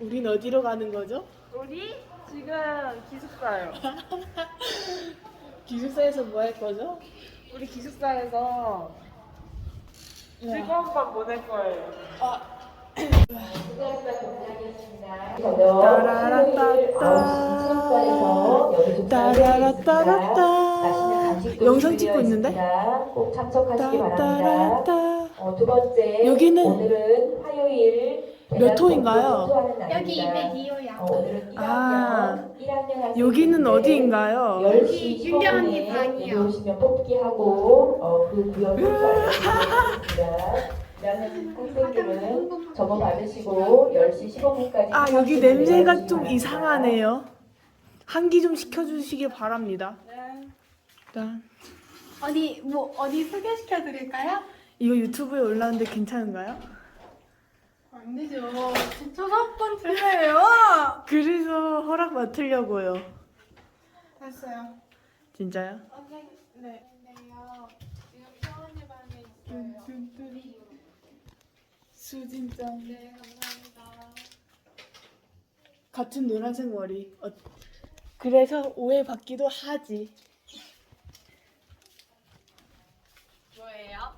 우린 어디로 가는 거죠? 우리 지금 기숙사요. 기숙사에서 뭐 할 거죠? 우리 기숙사에서 즐거운 밤 보낼 거예요. 따라라따라따. 영상 찍고 있는데? 꼭 참석하시기 바랍니다. 따라라따. 어, 두 번째 여기는 오늘은 화요일 몇 호인가요? 여기 202호요. 어, 오늘은 1학년 아, 1학년 여기는 어디인가요? 10시 윤경 언니 15분에 방이요. 내려오시면 뽑기하고 어, 그 구역을 알려드리겠습니다. 학생들은 적어 받으시고 10시 15분까지 아 여기 냄새가 좀 이상하네요. 환기 좀 시켜주시길 바랍니다. 일단 어디 뭐 어디 소개시켜 드릴까요? 이거 유튜브에 올라오는데 괜찮은가요? 안 되죠. 저 첫 번째예요. 그래서 허락 맡으려고요. 됐어요. 진짜요? 선생 네. 근데요. 지금 서원이 방에 있어요. 수진짱 네 감사합니다. 같은 노란색 머리. 어, 그래서 오해 받기도 하지. 뭐예요?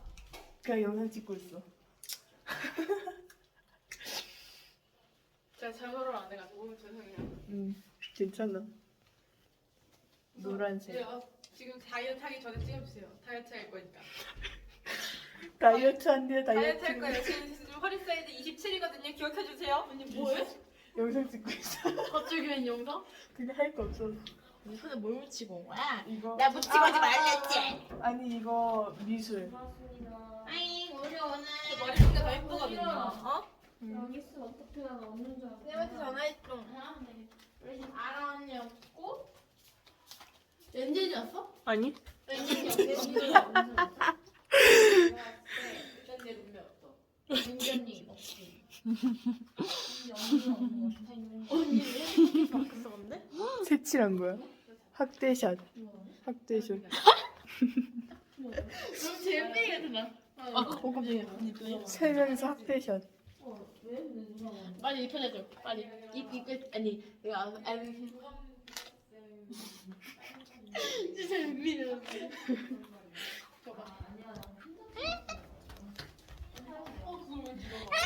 그냥 영상 찍고 있어. 제가 잘못을 안 해가지고 죄송해요. 음 괜찮아. 노란색. 네, 어, 지금 다이어트 하기 전에 찍어주세요. 다이어트 할 거니까. 다이어트 한대 다이어트 할 다이어트. 거예요. 지금, 지금 허리 사이즈 27이거든요. 기억해 주세요. 언니 뭐해? 영상 찍고 있어. 갑자기 웬 영상? 그냥 할거 없어. 니 손에 뭘 묻히고 온 거야? 이거 나 묻히고 하지 말랬지? 아니 이거 미술. 아이 우리 오늘 머리 여기 있으면 어떻게 나가 없는 줄 알고. 쌤한테 전화했죠. 우리 지금 아라 언니 없고 연진이 왔어? 아니? 연진이 없고 민준이 없어. 일단 내 룸메 없어. 민준이 없지. 언니 왜 바뀌었어 근데? 색칠한 거야. 확대샷. 확대샷. 그럼 재민이가 되나? 아, 깜짝이야. 세 명이서 확대샷. 빨리 입혀내줘. 빨리. 입, 입, 입, 아니, 이거 안, 아니. 진짜 재민이야. 줘봐. 어, 그걸 왜 들어가?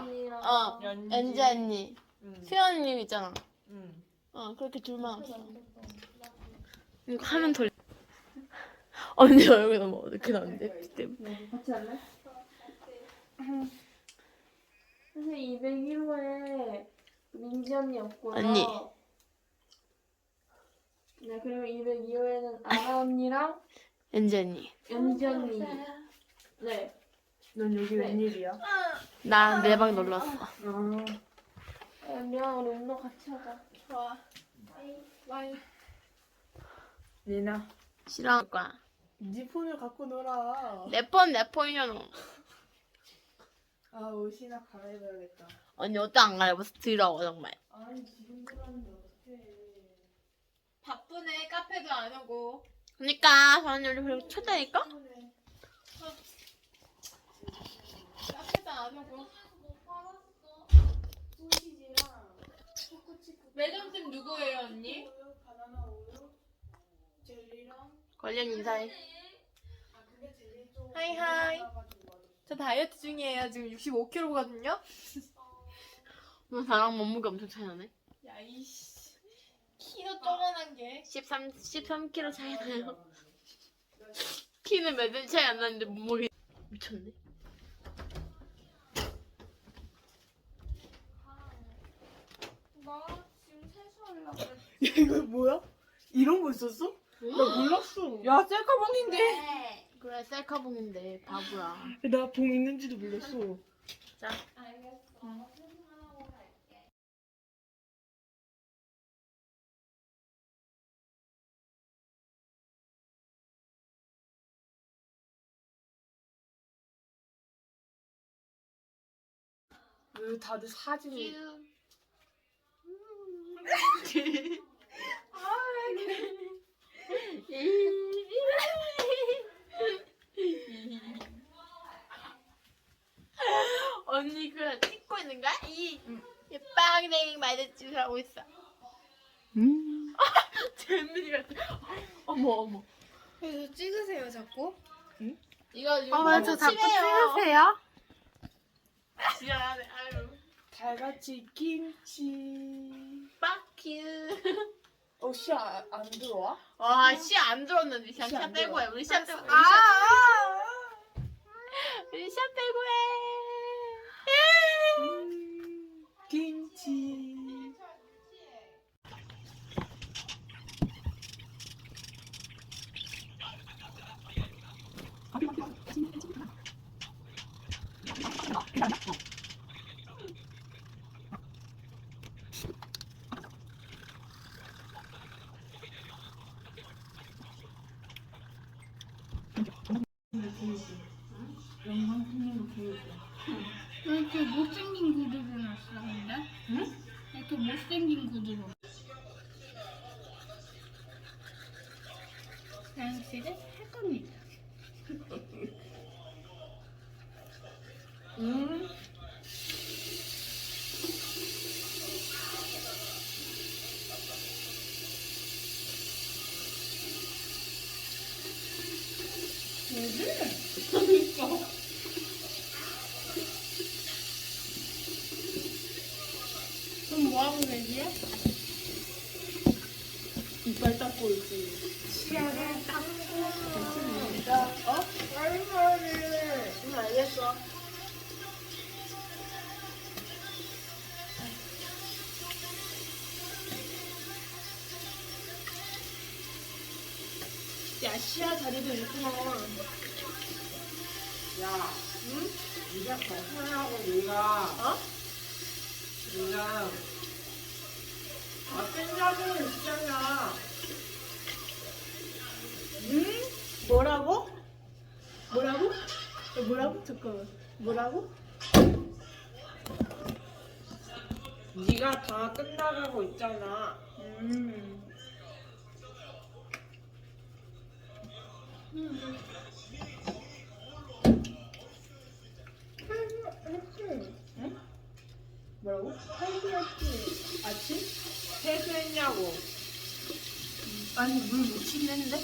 어, 엔지 언니, 수연 언니 있잖아. 어, 그렇게 둘만 없어. 이거 화면 돌. 언니 얼굴 너무 어둡게 나오는데 피 때문에. 같이 할래? 선생님 201호에 민지 언니 없고요. 언니. 네 그리고 202호에는 아라 언니랑 엔지 언니. 연지 언니. 네. 넌 여기 웬일이야? 나 내 방 놀러 왔어. 아, 언니랑 우리 운동 같이 하자. 좋아. 와이. 니나. 싫어할 거야. 네 폰을 갖고 놀아. 내 폰, 내 폰이잖아. 아 옷이나 갈아입어야겠다. 언니 옷도 안 갈아입어서 더러워 정말. 아니 지금 들어왔는데 어떡해. 바쁘네 카페도 안 오고. 그니까 저는 우리 그리고 초대니까. 카페도 안 오고. 매점팀 누구예요 언니? 우유, 바나나 우유, 젤리랑 관련 인사해. 아 그게 젤리 좀. 하이, 하이. 저 다이어트 중이에요. 지금 65kg거든요. 너 나랑 몸무게 엄청 차이 나네. 야 이씨. 키도 조그만한 게. 13 13kg 차이 나요. 키는 몇점 차이 안 나는데 몸무게 미쳤네. 나 세수하려고 야 이거 뭐야? 이런 거 있었어? 나 몰랐어. 야 셀카봉인데. 네. 그래 셀카봉인데 바보야. 나 봉 있는지도 몰랐어. 자. 왜 다들 사진이 큐. 언니 그냥 찍고 있는 거야? 이, 이 빵댕이 말대짓을 하고 있어. 음. 재민이 같아. 어머 어머. 그래서 찍으세요 자꾸. 이거 이거 아, 맞아. 자꾸. 찍으세요. 지랄하네. 아유. 달같이 김치. 빡큐. 어, 씨안 들어와? 와, 시안 들었는데 시안 빼고 해. 우리 시안 빼고. 우리 아, 아, 우리 시안 빼고 해. 음, 김치. 왜 이렇게 못생긴 구두를 놨어 근데? 응? 이렇게 못생긴 구두로. 양치를 할 겁니다. 음. 그럼 뭐하고 계지? 닦고 있지. 치아를 닦고. 어? 얼마를. 응, 알겠어. 야, 시야 자리도 있구나. 야, 응? 네가 거슬하고 네가 어? 네가 어떤 자리를 있잖아. 응? 뭐라고? 뭐라고? 야, 뭐라고? 잠깐만. 뭐라고? 네가 다 끝나가고 있잖아. 음. 응? 뭐라고? 아침? 세수했냐고. 아니 물 묻히긴 했는데?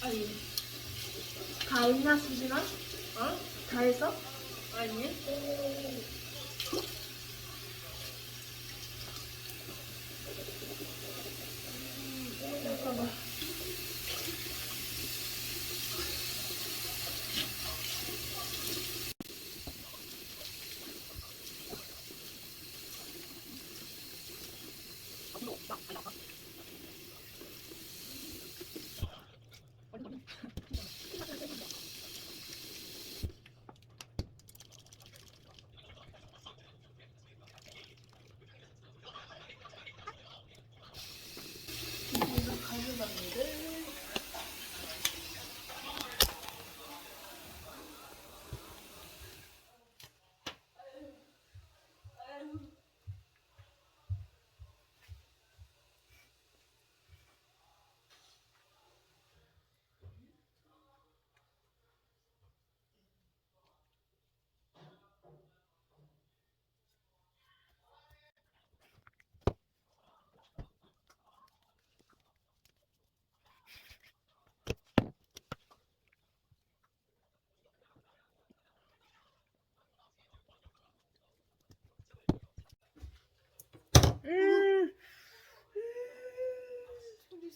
아니 다 했나 수진아? 어? 다 했어?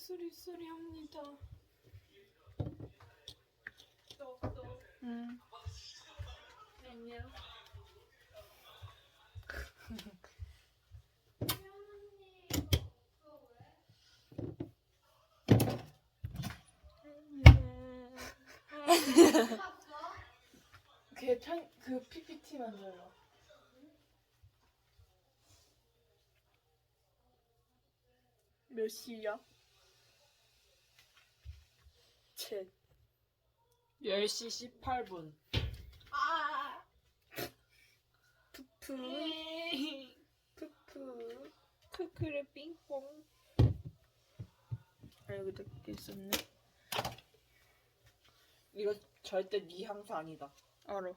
쓰리쓰리합니다. 응. 안녕. 그 PPT 만들어. 몇 시야? 쳇. 10시 18분. 푸푸. 푸푸. 크크르 빙뽕. 아, 여기다 있었네. 이거 절대 네 향수 아니다. 알아.